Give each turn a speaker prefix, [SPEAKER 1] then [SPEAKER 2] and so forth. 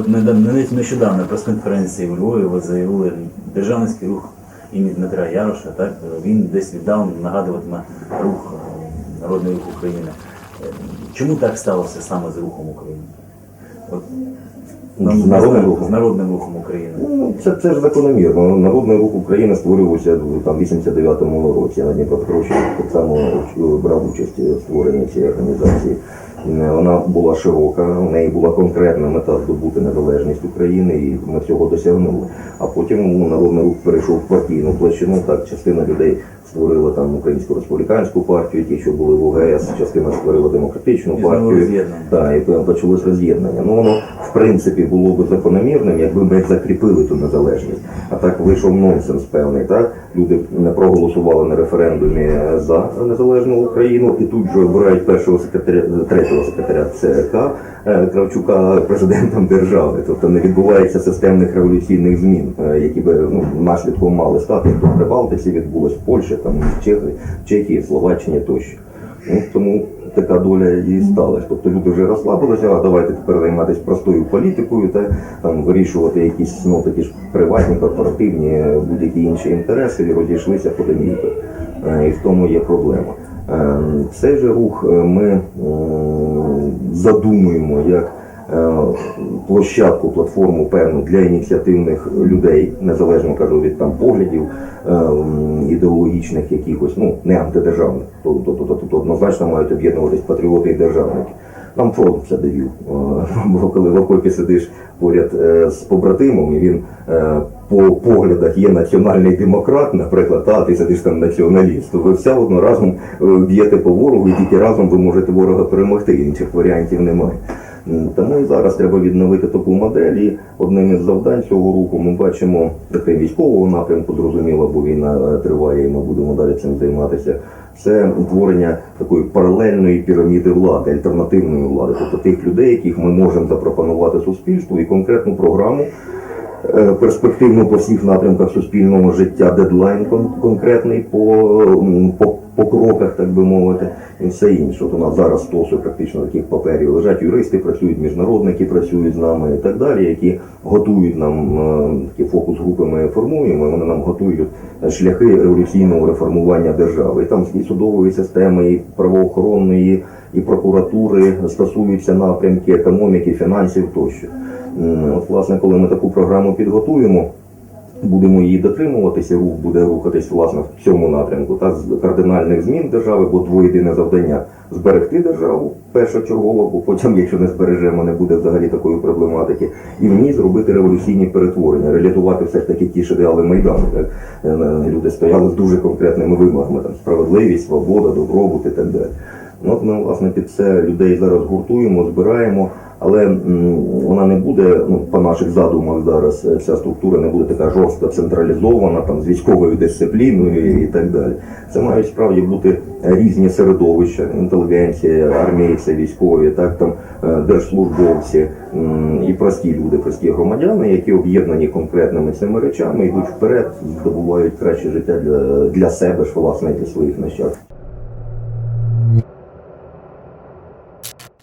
[SPEAKER 1] от не- нещодавно прес-конференції в Львові ви заявили державницький рух імені Дмитра Яроша, так він десь віддав нагадуватиме рух е, Народний рух України. Е, Чому так сталося саме з рухом України? От,
[SPEAKER 2] З народним рухом?
[SPEAKER 1] З народним рухом України.
[SPEAKER 2] Ну, це, це ж закономірно. Народний рух України створювався в там, 89-му році. На Дніпропетровщині так само брав участь у створенні цієї організації. Е, Вона була широка, у неї була конкретна мета здобути незалежність України, і ми цього досягнули. А потім ну, народний рух перейшов в партійну площину. Так, частина людей створила там Українську республіканську партію, ті, що були в УГС, частина створила демократичну партію. Так, і почалось роз'єднання. Ну воно в принципі було б закономірним, якби ми закріпили ту незалежність. А так вийшов нонсенс певний. Так люди не проголосували на референдумі за незалежну Україну, і тут же обирають першого секретаря, третього секретаря ЦК е, Кравчука президентом держави. Тобто не відбувається системних революційних змін, е, які би ну наслідком мали стати. Як то в Прибалтиці відбулось в Польщі, там в Чехії, Чехії, Словаччині тощо. Ну, тому така доля і сталася. Тобто люди вже розслабилися, а давайте тепер займатися простою політикою та там вирішувати якісь ну такі ж приватні, корпоративні, будь-які інші інтереси і розійшлися по домівках. Е, І в тому є проблема. Е, Цей же рух е, ми задумуємо як площадку, платформу певну для ініціативних людей, незалежно кажу від там поглядів е, ідеологічних якихось, ну не антидержавних, то, то, то, то, однозначно мають об'єднуватись патріоти і державники. Нам фронт це довів. Е, Бо коли в окопі сидиш поряд е, з побратимом, і він е, по поглядах є національний демократ, наприклад, а ти сидиш там націоналіст, то ви все одно разом е, б'єте по ворогу, і тільки разом ви можете ворога перемогти. Інших варіантів немає. М, Тому зараз треба відновити таку модель. І одним із завдань цього руху ми бачимо таке військового напрямку, зрозуміло, бо війна е, триває, і ми будемо далі цим займатися. Це утворення такої паралельної піраміди влади, альтернативної влади, тобто тих людей, яких ми можемо запропонувати суспільству і конкретну програму. е, Перспективну по всіх напрямках суспільного життя, дедлайн кон- конкретний по, по, кроках, так би мовити, і все інше. От у нас зараз стоси практично таких паперів лежать юристи, працюють міжнародники, працюють з нами і так далі, які готують нам е, такі фокус-групи ми формуємо, вони нам готують шляхи революційного реформування держави. І там і судової системи, і правоохоронної, і прокуратури стосуються напрямки економіки, фінансів тощо. От, власне, коли ми таку програму підготуємо, будемо її дотримуватися, рух буде рухатись власне в цьому напрямку та з кардинальних змін держави, бо двоєдине завдання зберегти державу першочергово, бо потім, якщо не збережемо, не буде взагалі такої проблематики, і в ній зробити революційні перетворення, реалізувати все ж таки ті ж ідеали майдану. Так? Е, Люди стояли з дуже конкретними вимогами: там справедливість, свобода, добробут і так далі. От ми власне під це людей зараз гуртуємо, збираємо, але вона не буде, ну по наших задумах зараз е, ця структура не буде така жорстко централізована, там з військовою дисципліною і так далі. Це мають справді бути різні середовища, інтелігенція, армійці, військові, так там е, держслужбовці і прості люди, прості громадяни, які об'єднані конкретними цими речами, йдуть вперед, здобувають краще життя для, для себе ж власне для своїх нащадків.